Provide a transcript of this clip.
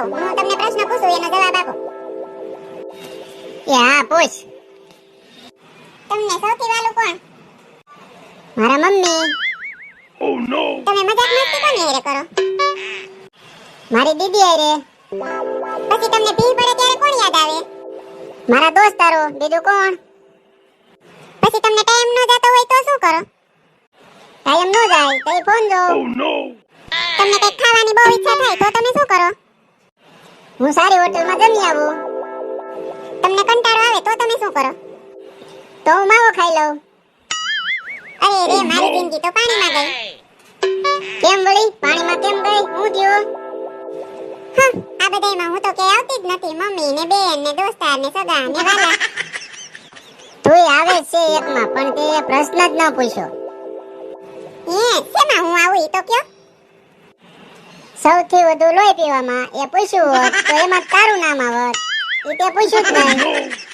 કહું હું તમને પ્રશ્ન પૂછું એનો જવાબ આપો. એ હા પૂછ. તમને સૌથી વાલું કોણ? મારા મમ્મી. તમે મજાક મસ્તી કોની હારે કરો? મારી દીદી હારે. પછી તમને ભી પડે ત્યારે કોણ યાદ આવે? મારા દોસ્તારો બીજું કોણ? પછી તમને ટાઈમ ન જતો હોય તો શું કરો? ટાઈમ ન જાય તો ફોન જો તમને કંઈક ખાવાની બહુ ઈચ્છા થાય તો તમે શું કરો? હું સારી હોટલમાં જમી આવું. તમને કંટાળો આવે તો તમે શું કરો? તો હું માવો ખાઈ લઉં. અરે રે મારી જિંદગી તો પાણીમાં ગઈ. કેમ વળી? પાણીમાં કેમ ગઈ? હું થયું આ બધાયમાં હું તો કે આવતી જ નથી. મમ્મી ને બેન ને દોસ્તાર ને સગા ને વાલા. તુંય આવે છે એકમાં પણ તે પ્રશ્ન જ ન પૂછ્યો એ શેમાં હું આવું એ તો કયો? સૌથી વધુ લોહી પીવામાં. એ પૂછ્યું હોત તો એમાં તારું નામ આવત. એ તે પૂછ્યું જ નહીં.